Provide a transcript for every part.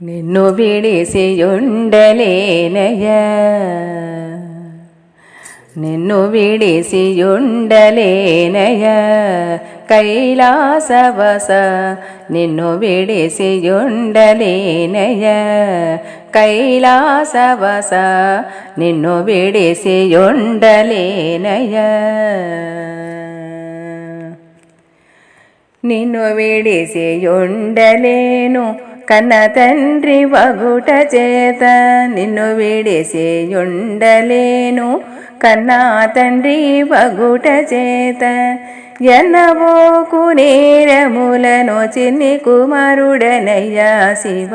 నిన్ను విడిసియుండలేనయ నిన్ను విడిసియుండలేనయ కైలాసవస నిన్ను విడిసియుండలేనయ కైలాసవస నిన్ను విడిసియుండలేనయ నిన్ను విడిసియుండలేను కన్న తండ్రి వగుట చేత నిన్ను విడిసియుండలేను. కన్నా తండ్రి వగుట చేత ఎన్నవోకు నేరములను చిన్ని కుమారుడనయ్యా శివ.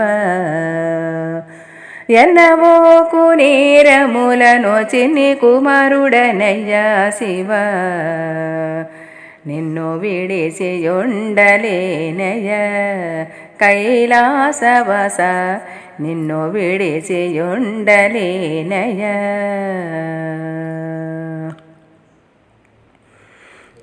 ఎన్నవోకు నేరములను చిన్ని కుమారుడనయ్యా శివ. నిన్ను విడిసియుండలేనయ కైలాసవస నిన్ను విడిసియుండలేనయ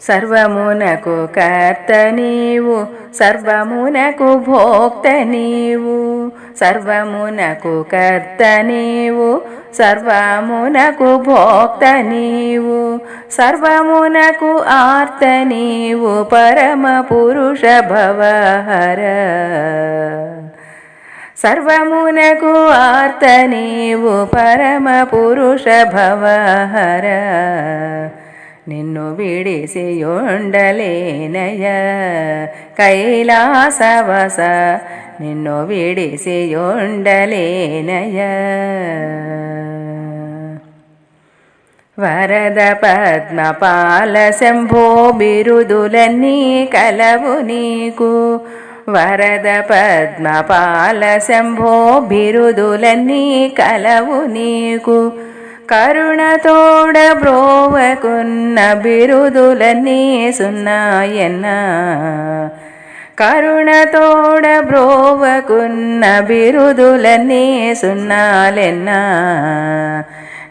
సర్వమునకు కర్త నీవు సర్వమునకు భోక్త నీవు సర్వమునకు కర్త నీవు సర్వమునకు భోక్త నీవు సర్వమునకు ఆర్త నీవు పరమ పురుష భవహర. సర్వమునకు ఆర్త నీవు పరమ పురుష భవహర. నిన్ను విడిసియుండలేనయ కైలాసవస నిన్ను విడిసియుండలేనయ వరద పద్మపాల శంభో బిరుదులన్నీ కలవు నీకు. వరద పద్మపాల శంభో బిరుదులన్నీ కలవు నీకు. కరుణతోడ బ్రోవకున్న బిరుదులన్నీ సున్నాయన్న కరుణతోడ బ్రోవకున్న బిరుదులన్నీ సున్నాలెన్నా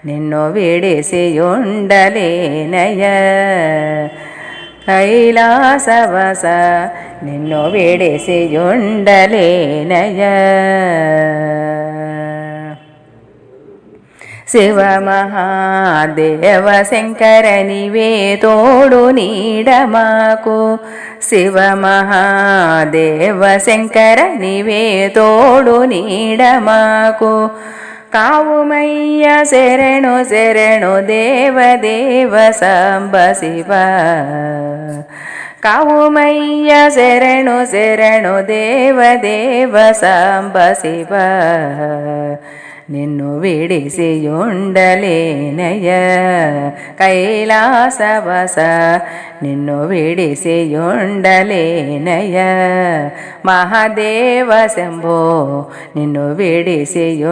నిన్ను విడిసి ఉండలేనయ కైలాసవస నిన్ను విడిసి ఉండలేనయ శివ మహాదేవ శంకరనివే తోడు నీడమాకు శివ మహాదేవ శంకర నివే తోడు నీడమాకు కావుమయ్య శరణు శరణు దేవ దేవ సాంబ శివ. కావుమయ్య శరణు శరణు దేవ దేవ సాంబ శివ. నిన్ను విడిసియుండలేనయ కైలాసవస నిన్ను విడిసియుండలేనయ మహాదేవ శంభో నిన్ను విడిసియుండలేనయ